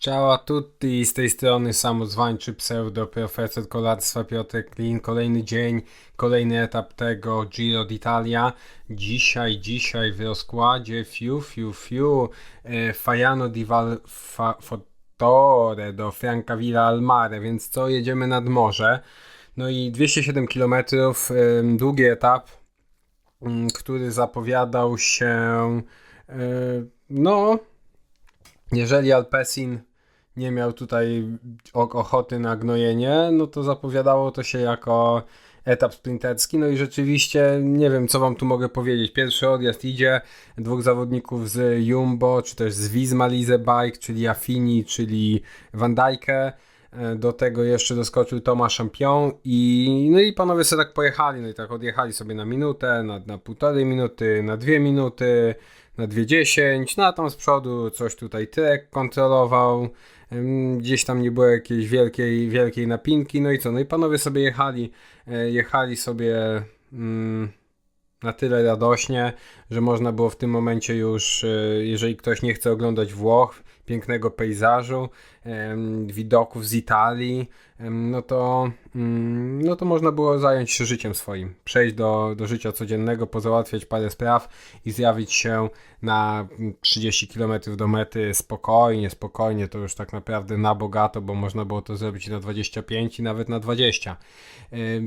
Ciao a tutti, z tej strony samozwańczy pseudo profesor kolarstwa Piotr Klin. Kolejny dzień, kolejny etap tego Giro d'Italia. Dzisiaj, dzisiaj w rozkładzie fiu, fiu, fiu, e, Fajano di Val fa, do Francavilla al Mare, więc co, jedziemy nad morze. No i 207 km, e, długi etap, który zapowiadał się, e, no, jeżeli Alpesin nie miał tutaj ochoty na gnojenie, no to zapowiadało to się jako etap sprinterski. No i rzeczywiście nie wiem, co wam tu mogę powiedzieć. Pierwszy odjazd idzie, dwóch zawodników z Jumbo, czy też z Visma Lise Bike, czyli Affini, czyli Van Dijke. Do tego jeszcze doskoczył Thomas Champion i no i panowie sobie tak pojechali, no i tak odjechali sobie na minutę, na, na półtorej minuty, na dwie minuty, na dwie dziesięć, no a tam z przodu coś tutaj Trek kontrolował, gdzieś tam nie było jakiejś wielkiej, wielkiej napinki, no i co, no i panowie sobie jechali, e, jechali sobie mm, na tyle radośnie, że można było w tym momencie już, e, jeżeli ktoś nie chce oglądać Włoch, pięknego pejzażu, widoków z Italii, no to, mm, no to można było zająć się życiem swoim, przejść do, do życia codziennego, pozałatwiać parę spraw i zjawić się na 30 km do mety spokojnie, spokojnie, to już tak naprawdę na bogato, bo można było to zrobić na 25 i nawet na 20.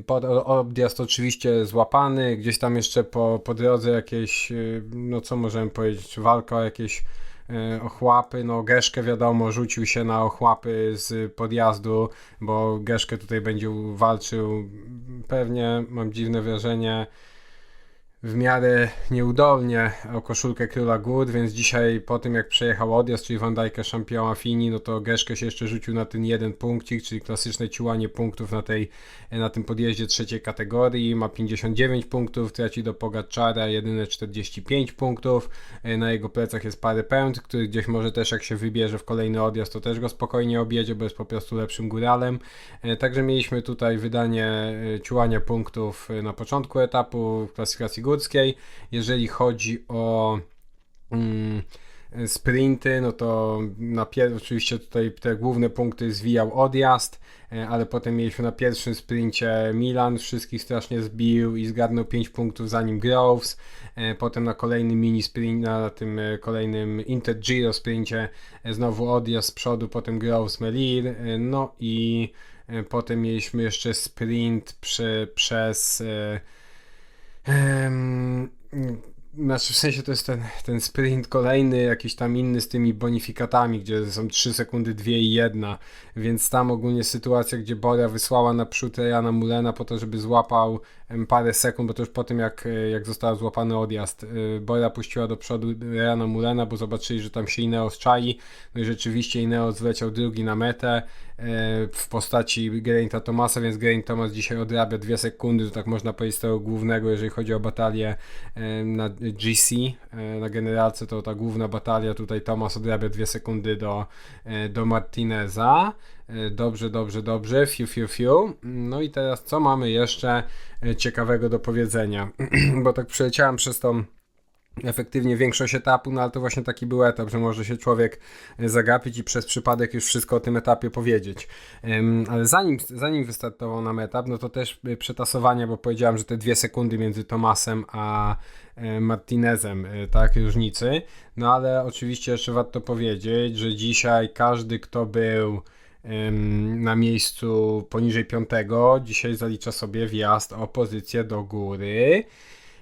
Pod, odjazd oczywiście złapany, gdzieś tam jeszcze po, po drodze jakieś, no co możemy powiedzieć, walka o jakieś ochłapy. No Geszkę wiadomo rzucił się na ochłapy z podjazdu, bo Geszkę tutaj będzie walczył pewnie, mam dziwne wrażenie, w miarę nieudolnie o koszulkę Króla Gór, więc dzisiaj po tym jak przejechał odjazd, czyli Van Dijk'a Champion Fini, no to Geszkę się jeszcze rzucił na ten jeden punkcik, czyli klasyczne ciłanie punktów na, tej, na tym podjeździe trzeciej kategorii, ma 59 punktów, traci do Pogaczara jedyne 45 punktów, na jego plecach jest parę pęd, który gdzieś może też jak się wybierze w kolejny odjazd, to też go spokojnie objedzie, bo jest po prostu lepszym góralem, także mieliśmy tutaj wydanie e, ciłania punktów na początku etapu w klasyfikacji Jeżeli chodzi o mm, sprinty, no to na pier- oczywiście tutaj te główne punkty zwijał odjazd, e, ale potem mieliśmy na pierwszym sprincie Milan, wszystkich strasznie zbił i zgarnął 5 punktów zanim Groves, e, potem na kolejnym mini sprint, na tym e, kolejnym Inter Giro sprincie znowu odjazd z przodu, potem Groves Melir, no i potem mieliśmy jeszcze sprint przy, przez znaczy w sensie to jest ten, ten sprint kolejny, jakiś tam inny z tymi bonifikatami, gdzie są 3 sekundy, 2 i 1, więc tam ogólnie sytuacja, gdzie Bora wysłała naprzód Jana Mulena po to, żeby złapał parę sekund, bo to już po tym jak, jak został złapany odjazd, y, Bora puściła do przodu Jana Mulena, bo zobaczyli, że tam się Ineos czai, no i rzeczywiście Ineos wleciał drugi na metę, E, w postaci Geraint'a Thomasa, więc Geraint Thomas dzisiaj odrabia dwie sekundy, to tak można powiedzieć tego głównego, jeżeli chodzi o batalię e, na GC, e, na generalce, to ta główna batalia, tutaj Thomas odrabia dwie sekundy do, do Martineza. Dobrze, dobrze, dobrze, fiu, fiu, fiu. No i teraz co mamy jeszcze ciekawego do powiedzenia? Bo tak przeleciałem przez tą efektywnie większość etapu, no ale to właśnie taki był etap, że może się człowiek e, zagapić i przez przypadek już wszystko o tym etapie powiedzieć. Ale zanim, zanim wystartował nam etap, no to też przetasowanie, bo powiedziałem, że te dwie sekundy między Tomasem a Martinezem, tak, różnicy. No ale oczywiście jeszcze warto powiedzieć, że dzisiaj każdy, kto był na miejscu poniżej piątego, dzisiaj zalicza sobie wjazd o pozycję do góry.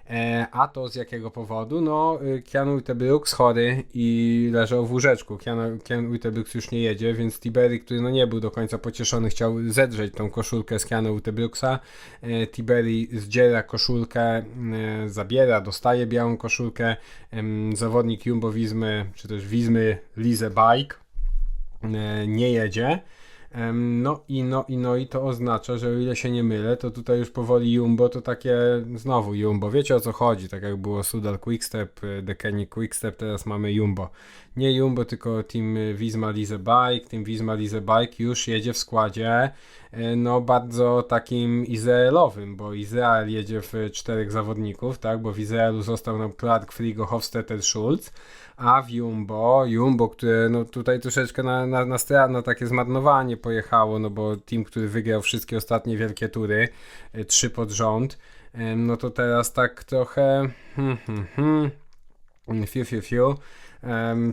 E, a to z jakiego powodu? No, y, Keanu Utebrooks chory i leżał w łóżeczku. Keanu, Keanu już nie jedzie, więc Tiberi, który no nie był do końca pocieszony, chciał zedrzeć tą koszulkę z Keanu Utebrooksa. E, Tiberi zdziera koszulkę, e, zabiera, dostaje białą koszulkę. Zawodnik Jumbo Wizmy, czy też Wizmy Lise Bike nie jedzie. No i, no i, no i to oznacza, że o ile się nie mylę, to tutaj już powoli Jumbo to takie znowu Jumbo. Wiecie o co chodzi? Tak jak było Sudal Quickstep, Dekeni Quickstep, teraz mamy Jumbo. Nie Jumbo, tylko Team Visma Lise Bike. Team Visma Lise Bike już jedzie w składzie y, no bardzo takim izraelowym, bo Izrael jedzie w czterech zawodników, tak? Bo w Izraelu został nam Clark, Frigo, Hofstetter, Schulz a w Jumbo, Jumbo, które no tutaj troszeczkę na, na, na, stra- na takie zmarnowanie pojechało, no bo team, który wygrał wszystkie ostatnie wielkie tury, y, trzy pod rząd, no to teraz tak trochę hmm, hmm, hmm, fiu, fiu, fiu, em,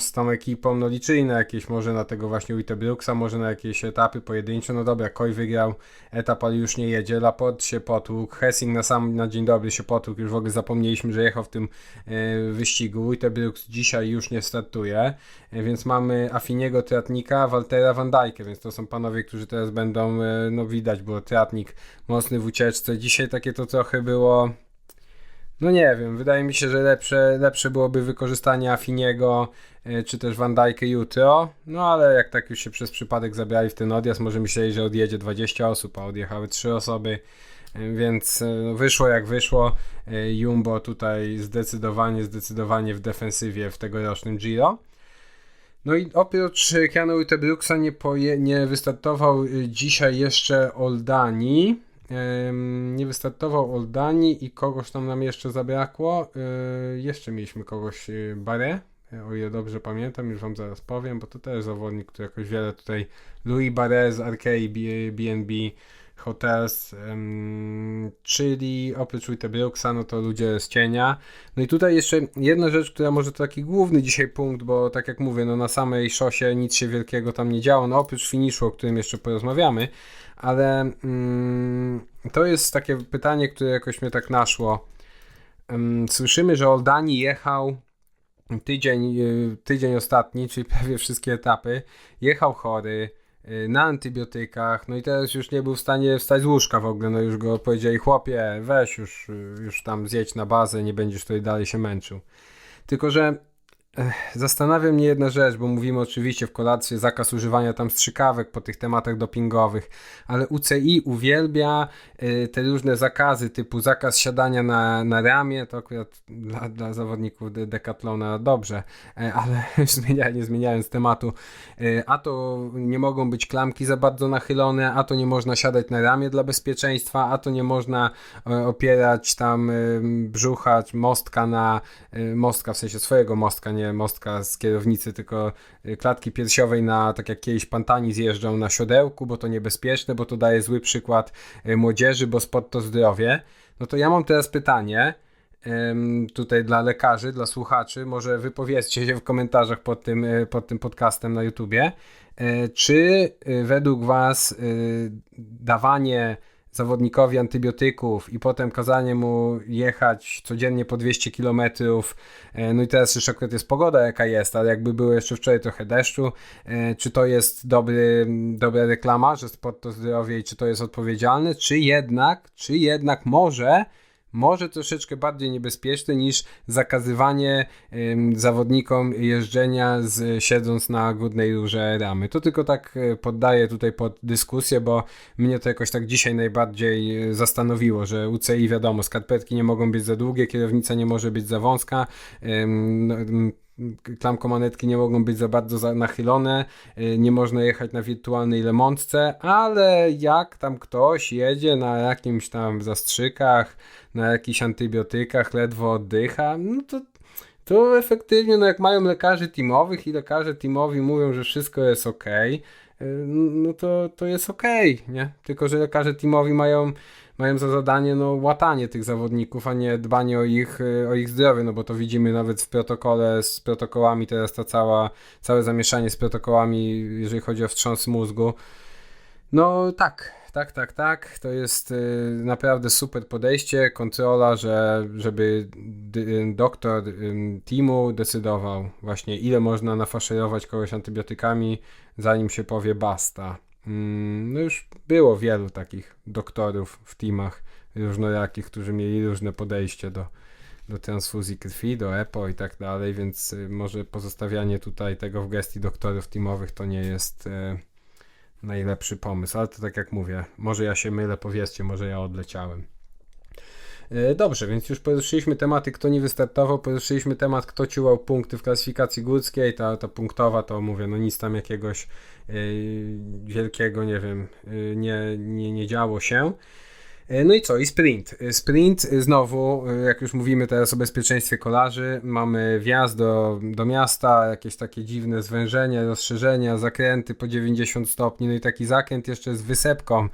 z tą ekipą, no liczyli na jakieś, może na tego właśnie Wittebrooks'a, może na jakieś etapy pojedyncze, no dobra, Koi wygrał etap, ale już nie jedzie, Laporte się potłukł, Hessing na sam, na dzień dobry się potłukł, już w ogóle zapomnieliśmy, że jechał w tym e, wyścigu, Wittebrooks dzisiaj już nie startuje, e, więc mamy Afiniego Tratnika, Waltera Van Dijk'a, więc to są panowie, którzy teraz będą, e, no widać, bo Tratnik mocny w ucieczce, dzisiaj takie to trochę było... No nie wiem, wydaje mi się, że lepsze, lepsze byłoby wykorzystanie Afiniego e, czy też Van Dijk'a jutro, no ale jak tak już się przez przypadek zabrali w ten odjazd, może myśleli, że odjedzie 20 osób, a odjechały 3 osoby, e, więc e, no, wyszło jak wyszło. Jumbo tutaj zdecydowanie, zdecydowanie w defensywie w tegorocznym Giro. No i oprócz Keanu Wittebrooks'a nie, nie wystartował dzisiaj jeszcze Oldani. Nie wystartował Oldani i kogoś tam nam jeszcze zabrakło. Y, jeszcze mieliśmy kogoś y, Barre, y, o ile dobrze pamiętam, już wam zaraz powiem, bo to też zawodnik, który jakoś wiele tutaj Louis Barre z Arkei BNB Hotels, czyli oprócz Wittebrooks'a, no to ludzie z cienia. No i tutaj jeszcze jedna rzecz, która może to taki główny dzisiaj punkt, bo tak jak mówię, no na samej szosie nic się wielkiego tam nie działo, no oprócz finiszu, o którym jeszcze porozmawiamy, ale mm, to jest takie pytanie, które jakoś mnie tak naszło. Em, Słyszymy, że Oldani jechał tydzień, y, tydzień ostatni, czyli prawie wszystkie etapy, jechał chory, y, na antybiotykach, no i teraz już nie był w stanie wstać z łóżka w ogóle, no już go powiedzieli, chłopie, weź już, y, już tam zjedź na bazę, nie będziesz tutaj dalej się męczył. Tylko, że Zastanawia mnie jedna rzecz, bo mówimy oczywiście w kolację zakaz używania tam strzykawek po tych tematach dopingowych, ale UCI uwielbia y, te różne zakazy typu zakaz siadania na, na ramię, to akurat dla, dla zawodników de Decathlona dobrze, e, ale nie zmieniając tematu, y, a to nie mogą być klamki za bardzo nachylone, a to nie można siadać na ramię dla bezpieczeństwa, a to nie można e, opierać tam brzucha, mostka na y, mostka, w sensie swojego mostka, nie mostka z kierownicy, tylko y, klatki piersiowej na, tak jak kiedyś pantani zjeżdżą na siodełku, bo to niebezpieczne, bo to daje zły przykład y, młodzieży, bo sport to zdrowie. No to ja mam teraz pytanie tutaj dla lekarzy, dla słuchaczy, może wypowiedzcie się w komentarzach pod tym, y, pod tym podcastem na YouTubie, czy według Was dawanie zawodnikowi antybiotyków i potem kazanie mu jechać codziennie po 200 km. No i teraz już akurat jest pogoda jaka jest, ale jakby było jeszcze wczoraj trochę deszczu, e, czy to jest dobry, dobra reklama, że sport to zdrowie i czy to jest odpowiedzialne, czy jednak, czy jednak może może troszeczkę bardziej niebezpieczne niż zakazywanie zawodnikom jeżdżenia z, siedząc na górnej rurze ramy. To tylko tak e, poddaję tutaj pod dyskusję, bo mnie to jakoś tak dzisiaj najbardziej e, zastanowiło, że UCI wiadomo, skarpetki nie mogą być za długie, kierownica nie może być za wąska, klamko manetki nie mogą być za bardzo nachylone, y, nie można jechać na wirtualnej lemontce, ale jak tam ktoś jedzie na jakimś tam zastrzykach, na jakichś antybiotykach, ledwo oddycha, no to to efektywnie, no jak mają lekarzy teamowych i lekarze teamowi mówią, że wszystko jest ok, no to, to jest ok, nie? Tylko, że lekarze teamowi mają mają za zadanie no, łatanie tych zawodników, a nie dbanie o ich, y, o ich zdrowie, no bo to widzimy nawet w protokole z protokołami, teraz ta cała, całe zamieszanie z protokołami, jeżeli chodzi o wstrząs mózgu. No tak, tak, tak, tak. To jest y, naprawdę super podejście, kontrola, że, żeby dy, doktor y, teamu decydował właśnie ile można nafaszerować kogoś antybiotykami, zanim się powie basta. Mm, No już było wielu takich doktorów w teamach różnorakich, którzy mieli różne podejście do, do transfuzji krwi, do EPO i tak dalej, więc y, może pozostawianie tutaj tego w gestii doktorów teamowych to nie jest e, najlepszy pomysł, ale to tak jak mówię, może ja się mylę, powiedzcie, może ja odleciałem. E, Dobrze, więc już poruszyliśmy tematy, kto nie wystartował, poruszyliśmy temat, kto ciłał punkty w klasyfikacji górskiej, ta, ta punktowa to mówię, no nic tam jakiegoś e, wielkiego, nie wiem, e, nie, nie, nie działo się. E, No i co? I sprint. E, Sprint e, znowu, jak już mówimy teraz o bezpieczeństwie kolarzy, mamy wjazd do, do miasta, jakieś takie dziwne zwężenia, rozszerzenia, zakręty po 90 stopni, no i taki zakręt jeszcze z wysepką.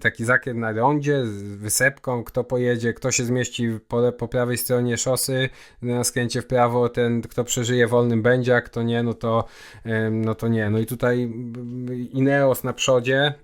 Taki zakręt na rondzie z wysepką, kto pojedzie, kto się zmieści po, po prawej stronie szosy, na skręcie w prawo, ten kto przeżyje wolnym będzie, a kto nie, no to, no to nie. No i tutaj Ineos na przodzie,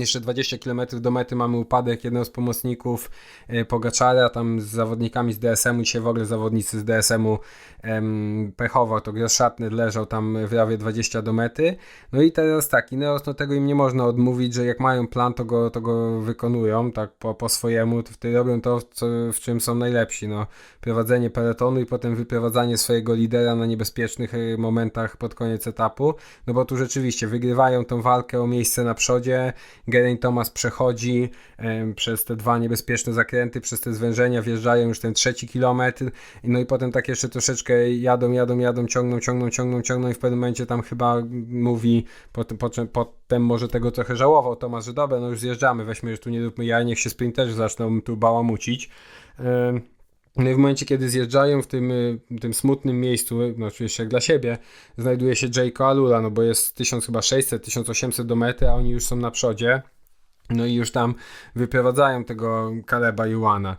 jeszcze 20 km do mety mamy upadek jednego z pomocników e, Pogaczara, tam z zawodnikami z DSM-u, dzisiaj w ogóle zawodnicy z DSM-u em, pechowo, to Grosschartner leżał tam w prawie 20 do mety. No i teraz tak, Ineos, no tego im nie można odmówić, że jak mają plan, to go, to go wykonują, tak po, po swojemu, to robią to, co, w czym są najlepsi, no. Prowadzenie peletonu i potem wyprowadzanie swojego lidera na niebezpiecznych e, momentach pod koniec etapu, no bo tu rzeczywiście wygrywają tą walkę o miejsce na przodzie, Geraint Thomas przechodzi przez te dwa niebezpieczne zakręty, przez te zwężenia, wjeżdżają już ten trzeci kilometr, no i potem tak jeszcze troszeczkę jadą, jadą, jadą, ciągną, ciągną, ciągną, ciągną i w pewnym momencie tam chyba mówi, potem, potem, może tego trochę żałował Tomasz, że dobra, no już zjeżdżamy, weźmy, już tu nie róbmy jaj, niech się sprinterzy zaczną tu bałamucić. No i w momencie, kiedy zjeżdżają w tym, y, tym smutnym miejscu, no oczywiście jak dla siebie, znajduje się Jayco Alula, no bo jest 1000 chyba 600, 1800 do mety, a oni już są na przodzie. No i już tam wyprowadzają tego Kaleba Juana.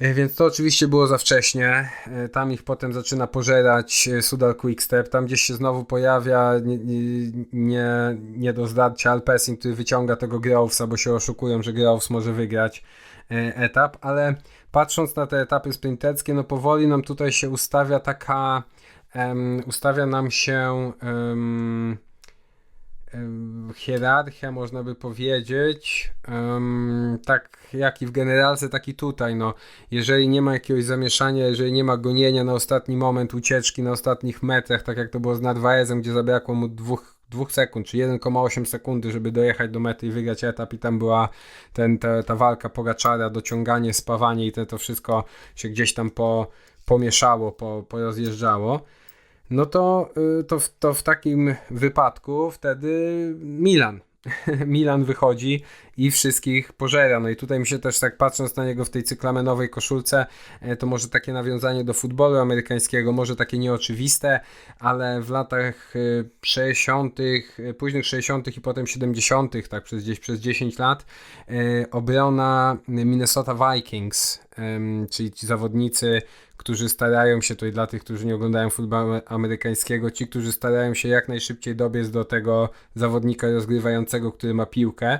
E, Więc to oczywiście było za wcześnie. E, Tam ich potem zaczyna pożerać e, Sudal Quickstep. Tam gdzieś się znowu pojawia nie, nie, nie, do zdarcia Alpecin, który wyciąga tego Grovesa, bo się oszukują, że Groves może wygrać etap, ale patrząc na te etapy sprinterskie, no powoli nam tutaj się ustawia taka em, ustawia nam się em, hierarchia, można by powiedzieć, em, tak jak i w generalce, tak i tutaj, no, jeżeli nie ma jakiegoś zamieszania, jeżeli nie ma gonienia na ostatni moment, ucieczki na ostatnich metrach, tak jak to było z Nadwaezem, gdzie zabrakło mu dwóch, dwóch sekund, czy 1,8 sekundy, żeby dojechać do mety i wygrać etap i tam była ten, ta, ta walka Pogaczara, dociąganie, spawanie i te, to wszystko się gdzieś tam po, pomieszało, po, porozjeżdżało no to, y, to, to w takim wypadku wtedy Milan. Milan wychodzi i wszystkich pożera. No i tutaj mi się też tak patrząc na niego w tej cyklamenowej koszulce, e, to może takie nawiązanie do futbolu amerykańskiego, może takie nieoczywiste, ale w latach y, 60., y, późnych 60. i potem 70., tak przez gdzieś przez 10 lat, obrona Minnesota Vikings, czyli ci zawodnicy, którzy starają się, to i dla tych, którzy nie oglądają futbolu amerykańskiego, ci, którzy starają się jak najszybciej dobiec do tego zawodnika rozgrywającego, który ma piłkę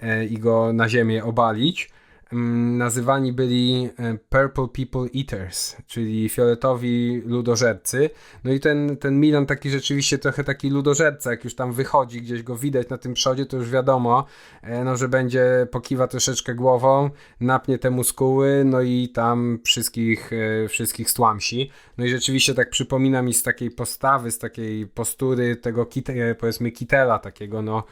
e, i go na ziemię obalić. Mm, Nazywani byli e, Purple People Eaters, czyli fioletowi ludożercy. No i ten, ten Milan taki rzeczywiście trochę taki ludożerca, jak już tam wychodzi, gdzieś go widać na tym przodzie, to już wiadomo, e, no, że będzie pokiwa troszeczkę głową, napnie te muskuły, no i tam wszystkich, e, wszystkich stłamsi. No i rzeczywiście tak przypomina mi z takiej postawy, z takiej postury tego kite, powiedzmy kitela takiego, no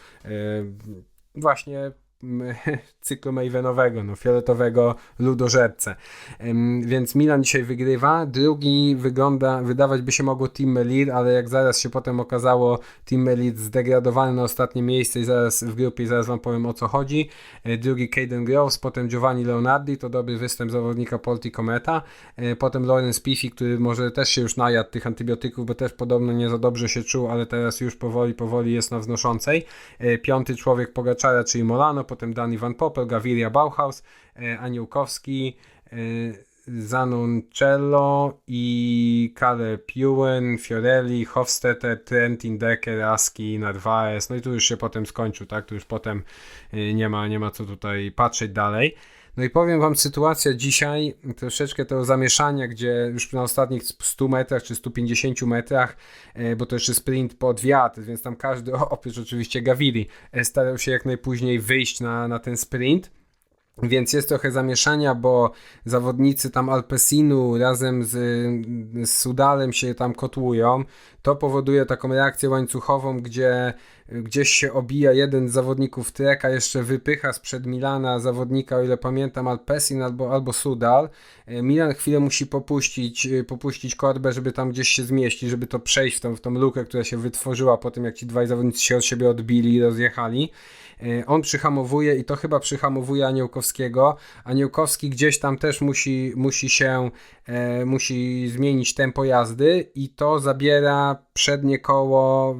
właśnie cyklu Mavenowego, no fioletowego ludożercę. Ym, Więc Milan dzisiaj wygrywa. Drugi wygląda, wydawać by się mogło Team Melir, ale jak zaraz się potem okazało, Team Melir zdegradowany na ostatnie miejsce i zaraz w grupie zaraz wam powiem o co chodzi. E, Drugi Caden Groves, potem Giovanni Leonardi, to dobry występ zawodnika Polti Cometa. E, Potem Lawrence Piffy, który może też się już najadł tych antybiotyków, bo też podobno nie za dobrze się czuł, ale teraz już powoli, powoli jest na wznoszącej. E, Piąty człowiek Pogaczara, czyli Molano, potem Danny Van Poppel, Gaviria Bauhaus, e, Aniołkowski, e, Zanoncello i Kale Puen, Fiorelli, Hofstetter, Trentin, Decker, Aski, Narvaez. No i tu już się potem skończył, tak? Tu już potem y, nie ma, nie ma co tutaj patrzeć dalej. No i powiem Wam, sytuacja dzisiaj, troszeczkę tego zamieszania, gdzie już na ostatnich 100 metrach czy 150 metrach, e, bo to jeszcze sprint pod wiatr, więc tam każdy, oprócz oczywiście Gaviri, e, starał się jak najpóźniej wyjść na, na ten sprint. Więc jest trochę zamieszania, bo zawodnicy tam Alpesinu razem z, z Sudalem się tam kotłują. To powoduje taką reakcję łańcuchową, gdzie gdzieś się obija jeden z zawodników treka, jeszcze wypycha sprzed Milana zawodnika, o ile pamiętam, Alpesin albo, albo Sudal. E, Milan chwilę musi popuścić, e, popuścić korbę, żeby tam gdzieś się zmieścić, żeby to przejść w tą, w tą lukę, która się wytworzyła po tym, jak ci dwaj zawodnicy się od siebie odbili i rozjechali. E, On przyhamowuje i to chyba przyhamowuje Aniołkowskiego. Aniałkowski gdzieś tam też musi, musi się, e, musi zmienić tempo jazdy i to zabiera przednie koło,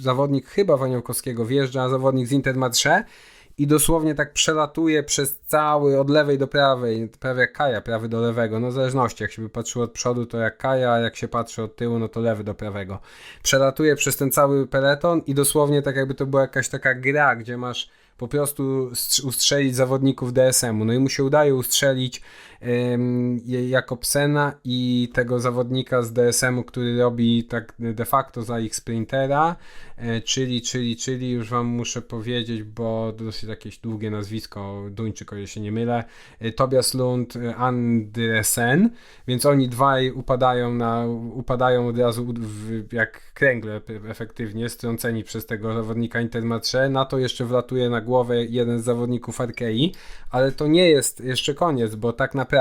zawodnik chyba Aniałkowskiego wjeżdża, zawodnik z Intermarché i dosłownie tak przelatuje przez cały, od lewej do prawej, prawie jak Kaja, prawy do lewego, no w zależności, jak się by patrzyło od przodu, to jak Kaja, a jak się patrzy od tyłu, no to lewy do prawego. Przelatuje przez ten cały peleton i dosłownie tak jakby to była jakaś taka gra, gdzie masz po prostu ustrzelić zawodników DSM-u. No i mu się udaje ustrzelić Jakobsena i tego zawodnika z DSM-u, który robi tak de facto za ich sprintera, e, czyli, czyli, czyli już wam muszę powiedzieć, bo dosyć jakieś długie nazwisko, Duńczyk, o ile się nie mylę, e, Tobias Lund, e, Andresen, więc oni dwaj upadają na, upadają od razu w, jak kręgle efektywnie, strąceni przez tego zawodnika Intermarché, na to jeszcze wlatuje na głowę jeden z zawodników Arkei, ale to nie jest jeszcze koniec, bo tak naprawdę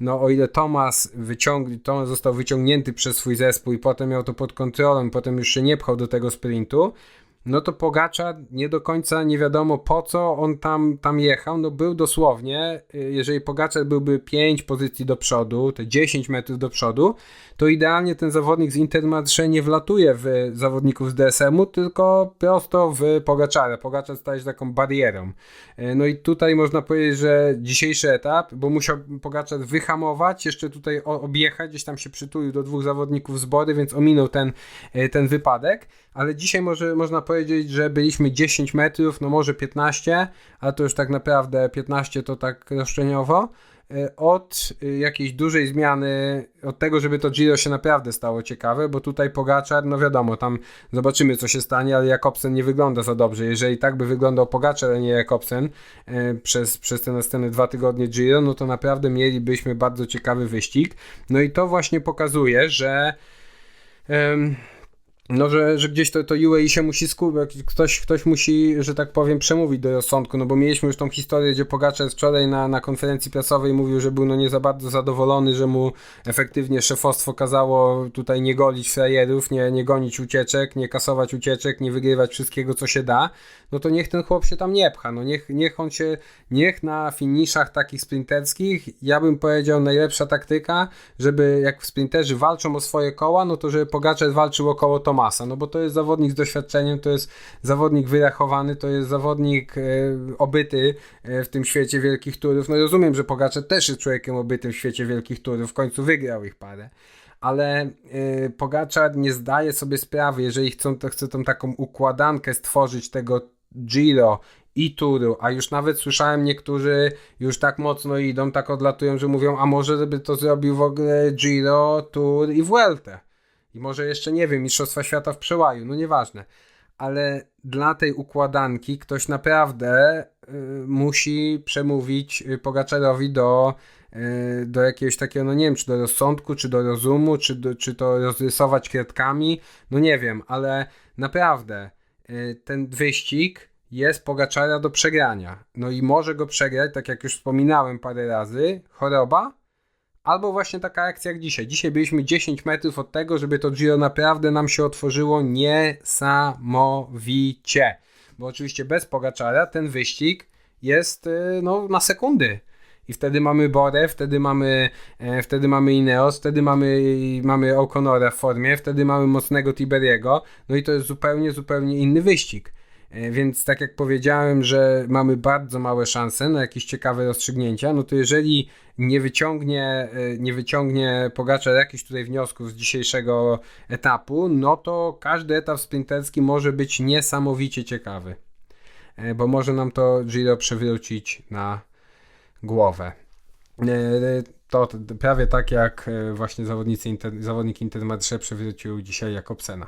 no o ile Thomas, wyciąg- został wyciągnięty przez swój zespół i potem miał to pod kontrolą, potem już się nie pchał do tego sprintu, no to Pogacza nie do końca nie wiadomo po co on tam, tam jechał. No był dosłownie, y, jeżeli Pogaczar byłby 5 pozycji do przodu, te 10 metrów do przodu, to idealnie ten zawodnik z Intermarché nie wlatuje w zawodników z DSM-u, tylko prosto w Pogaczarę. Pogaczar staje się taką barierą. Y, no i tutaj można powiedzieć, że dzisiejszy etap, bo musiał Pogaczar wyhamować, jeszcze tutaj objechać, gdzieś tam się przytulił do dwóch zawodników z Body, więc ominął ten, y, ten wypadek, ale dzisiaj może, można powiedzieć, że byliśmy 10 metrów, no może 15, ale to już tak naprawdę 15 to tak roszczeniowo, e, od e, jakiejś dużej zmiany, od tego, żeby to Giro się naprawdę stało ciekawe, bo tutaj Pogaczar, no wiadomo, tam zobaczymy co się stanie, ale Jakobsen nie wygląda za dobrze. Jeżeli tak by wyglądał Pogaczar, a nie Jakobsen e, przez, przez te następne dwa tygodnie Giro, no to naprawdę mielibyśmy bardzo ciekawy wyścig. No i to właśnie pokazuje, że no, że, że gdzieś to, to UAE się musi skupić, ktoś, ktoś musi, że tak powiem, przemówić do rozsądku, no bo mieliśmy już tą historię, gdzie Pogaczar wczoraj na, na konferencji prasowej mówił, że był no nie za bardzo zadowolony, że mu efektywnie szefostwo kazało tutaj nie golić frajerów, nie, nie gonić ucieczek, nie kasować ucieczek, nie wygrywać wszystkiego, co się da, no to niech ten chłop się tam nie pcha, no niech, niech on się, niech na finiszach takich sprinterskich, ja bym powiedział najlepsza taktyka, żeby jak sprinterzy walczą o swoje koła, no to żeby Pogaczar walczył o koło Tomasa, masa, no bo to jest zawodnik z doświadczeniem, to jest zawodnik wyrachowany, to jest zawodnik e, obyty e, w tym świecie wielkich turów. No rozumiem, że Pogaczar też jest człowiekiem obytym w świecie wielkich turów, w końcu wygrał ich parę ale y, nie zdaje sobie sprawy, jeżeli chcą, to chce tą taką układankę stworzyć tego Giro i Turu, a już nawet słyszałem niektórzy już tak mocno idą, tak odlatują, że mówią, a może by to zrobił w ogóle Giro, Tour i Vuelta. I może jeszcze, nie wiem, Mistrzostwa Świata w przełaju, no nieważne. Ale dla tej układanki ktoś naprawdę y, musi przemówić y, Pogaczarowi do, y, do jakiegoś takiego, no nie wiem, czy do rozsądku, czy do rozumu, czy, do, czy to rozrysować kredkami, no nie wiem, ale naprawdę y, ten wyścig jest Pogaczara do przegrania. No i może go przegrać, tak jak już wspominałem parę razy, choroba, Albo właśnie taka akcja jak dzisiaj. Dzisiaj byliśmy 10 metrów od tego, żeby to Giro naprawdę nam się otworzyło niesamowicie. Bo oczywiście bez Pogaczara ten wyścig jest y, no, na sekundy. I wtedy mamy Borę, wtedy mamy, e, wtedy mamy Ineos, wtedy mamy, mamy O'Connora w formie, wtedy mamy mocnego Tiberiego. No i to jest zupełnie, zupełnie inny wyścig. E, więc tak jak powiedziałem, że mamy bardzo małe szanse na jakieś ciekawe rozstrzygnięcia, no to jeżeli nie wyciągnie, e, nie wyciągnie Pogaczar jakichś tutaj wniosków z dzisiejszego etapu, no to każdy etap sprinterski może być niesamowicie ciekawy. E, bo może nam to Giro przewrócić na głowę. To prawie tak jak właśnie zawodnicy Inter, zawodnik Intermarché przewrócił dzisiaj Jakobsena.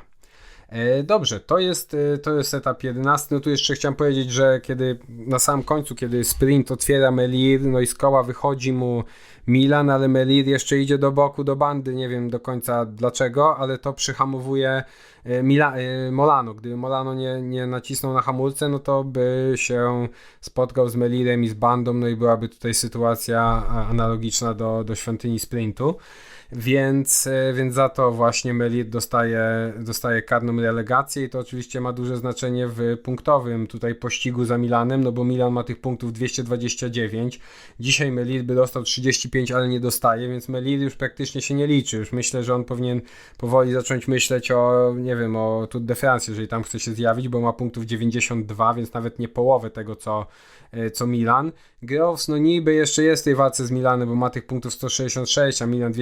E, dobrze, to jest, e, to jest etap 11. No tu jeszcze chciałem powiedzieć, że kiedy na samym końcu, kiedy sprint otwiera Melir, no i z koła wychodzi mu Milan, ale Melir jeszcze idzie do boku, do bandy, nie wiem do końca dlaczego, ale to przyhamowuje e, Mila, Molano. Gdyby Molano nie, nie nacisnął na hamulce, no to by się spotkał z Melirem i z bandą, no i byłaby tutaj sytuacja analogiczna do, do świątyni sprintu. Więc, e, więc za to właśnie Melit dostaje, dostaje karną relegację i to oczywiście ma duże znaczenie w punktowym tutaj pościgu za Milanem, no bo Milan ma tych punktów 229. Dzisiaj Melit by dostał 35, ale nie dostaje, więc Melit już praktycznie się nie liczy. Już myślę, że on powinien powoli zacząć myśleć o, nie wiem, o Tour de France, jeżeli tam chce się zjawić, bo ma punktów 92, więc nawet nie połowę tego, co, e, co Milan. Groves, no niby jeszcze jest w tej walce z Milanem, bo ma tych punktów 166, a Milan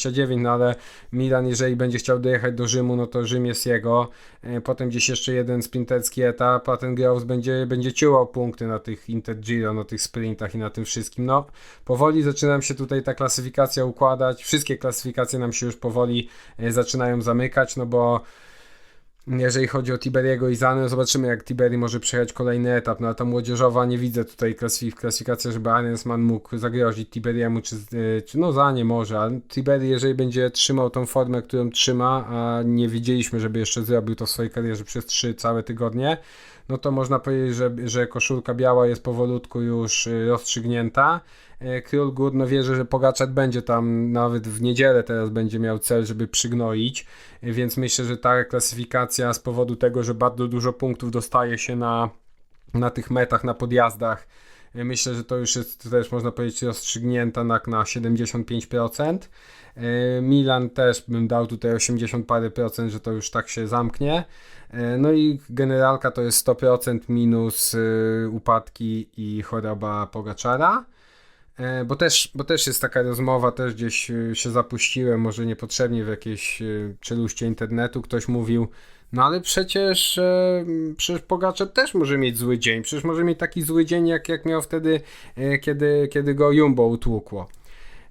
229, no ale Milan, jeżeli będzie chciał dojechać do Rzymu, no to Rzym jest jego. E, Potem gdzieś jeszcze jeden sprinterski etap, a ten Groves będzie, będzie ciułał punkty na tych Intergiro, na tych sprintach i na tym wszystkim. No, powoli zaczyna się tutaj ta klasyfikacja układać. Wszystkie klasyfikacje nam się już powoli e, zaczynają zamykać, no bo jeżeli chodzi o Tiberiego i Zanę, zobaczymy jak Tiberi może przejechać kolejny etap, no ale ta młodzieżowa nie widzę tutaj klasyf- klasyfikacji, żeby Arensman mógł zagrozić Tiberiemu, czy, y, czy no Zanie może, ale Tiberi jeżeli będzie trzymał tą formę, którą trzyma, a nie widzieliśmy, żeby jeszcze zrobił to w swojej karierze przez trzy całe tygodnie, no to można powiedzieć, że, że koszulka biała jest powolutku już y, rozstrzygnięta. E, Król Gór, no wierzę, że Pogaczak będzie tam nawet w niedzielę teraz będzie miał cel, żeby przygnoić, e, więc myślę, że ta klasyfikacja z powodu tego, że bardzo dużo punktów dostaje się na, na tych metach, na podjazdach, e, myślę, że to już jest też można powiedzieć rozstrzygnięta na, na 75%. E, Milan też bym dał tutaj 80 parę procent, że to już tak się zamknie. No i generalka to jest 100% minus upadki i choroba Pogaczara. E, Bo też, bo też jest taka rozmowa, też gdzieś y, się zapuściłem, może niepotrzebnie w jakieś y, czeluście internetu. Ktoś mówił, no ale przecież, e, przecież Pogaczar też może mieć zły dzień. Przecież może mieć taki zły dzień, jak, jak miał wtedy, e, kiedy, kiedy go Jumbo utłukło.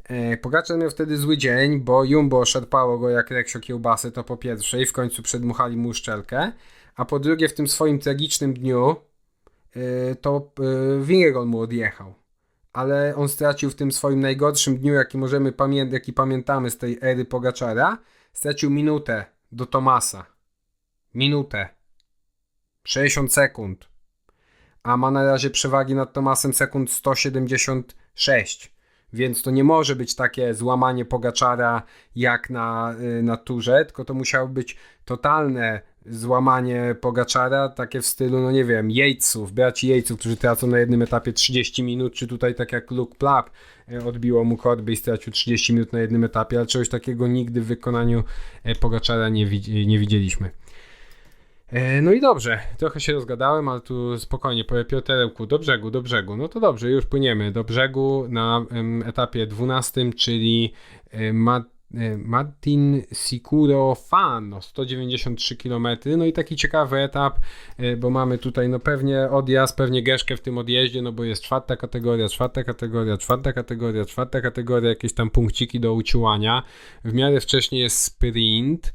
E, Pogaczar miał wtedy zły dzień, bo Jumbo szarpało go jak reksio kiełbasy, to po pierwsze, i w końcu przedmuchali mu szczelkę, a po drugie w tym swoim tragicznym dniu e, to e, Wingeron mu odjechał. Ale on stracił w tym swoim najgorszym dniu, jaki możemy pamię- jaki pamiętamy z tej ery Pogaczara, stracił minutę do Tomasa. Minutę. 60 sekund. A ma na razie przewagi nad Tomasem sekund 176. Więc to nie może być takie złamanie Pogaczara jak na, y, na turze, tylko to musiało być totalne złamanie Pogaczara, takie w stylu, no nie wiem, Jejców, braci Jejców, którzy tracą na jednym etapie 30 minut, czy tutaj tak jak Luke Plapp y, odbiło mu korby i stracił 30 minut na jednym etapie, ale czegoś takiego nigdy w wykonaniu y, Pogaczara nie, nie widzieliśmy. E, No i dobrze, trochę się rozgadałem, ale tu spokojnie, powiem Pioterełku, do brzegu, do brzegu. No to dobrze, już płyniemy do brzegu na etapie 12, czyli e, Ma, e, Martin Sicuro Fano, 193 km. No i taki ciekawy etap, e, bo mamy tutaj no pewnie odjazd, pewnie geszkę w tym odjeździe, no bo jest czwarta kategoria, czwarta kategoria, czwarta kategoria, czwarta kategoria, jakieś tam punkciki do uciłania. W miarę wcześniej jest sprint.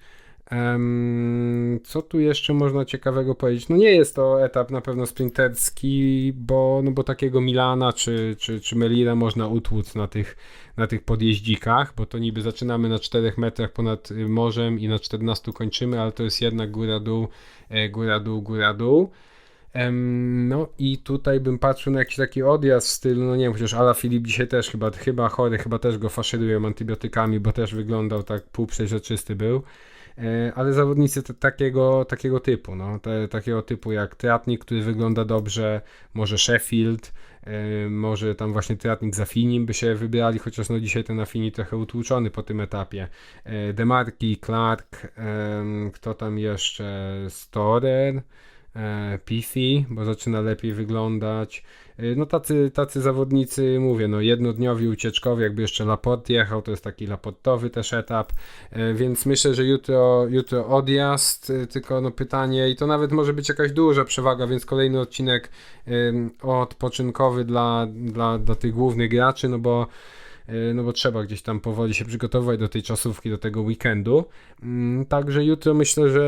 Co tu jeszcze można ciekawego powiedzieć? No nie jest to etap na pewno sprinterski, bo, no bo takiego Milana czy, czy, czy Melira można utłuc na tych, na tych podjeździkach, bo to niby zaczynamy na 4 metrach ponad y, morzem i na 14 kończymy, ale to jest jednak góra-dół, e, góra-dół, góra-dół. No i tutaj bym patrzył na jakiś taki odjazd w stylu, no nie wiem, chociaż Ala Filip dzisiaj też chyba, chyba chory, chyba też go faszerują antybiotykami, bo też wyglądał tak półprzeźroczysty był. E, ale zawodnicy takiego, takiego typu, no, te, takiego typu jak Teatnik, który wygląda dobrze, może Sheffield, e, może tam właśnie Teatnik z Afinim by się wybrali, chociaż no dzisiaj ten Afini trochę utłuczony po tym etapie. E, Demarki, Clark, kto tam jeszcze, Storer, Pifi, bo zaczyna lepiej wyglądać. E, No tacy, tacy zawodnicy, mówię, no jednodniowi ucieczkowi, jakby jeszcze Laport jechał, to jest taki laportowy też etap, E, więc myślę, że jutro, jutro odjazd, e, tylko no pytanie i to nawet może być jakaś duża przewaga, więc kolejny odcinek odpoczynkowy dla, dla, dla tych głównych graczy, no bo no bo trzeba gdzieś tam powoli się przygotować do tej czasówki, do tego weekendu. Mm, Także jutro myślę, że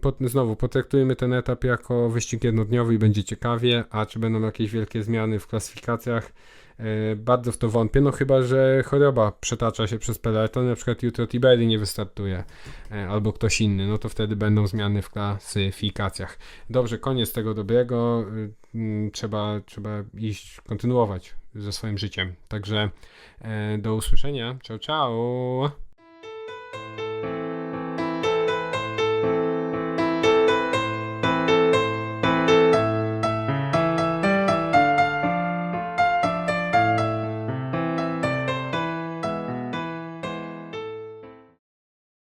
pot, znowu potraktujemy ten etap jako wyścig jednodniowy i będzie ciekawie, a czy będą jakieś wielkie zmiany w klasyfikacjach, e, bardzo w to wątpię, no chyba, że choroba przetacza się przez peleton, na przykład jutro Tiberi nie wystartuje, e, albo ktoś inny, no to wtedy będą zmiany w klasyfikacjach. Dobrze, koniec tego dobrego, mm, trzeba, trzeba iść, kontynuować ze swoim życiem. Także e, do usłyszenia, ciao ciao!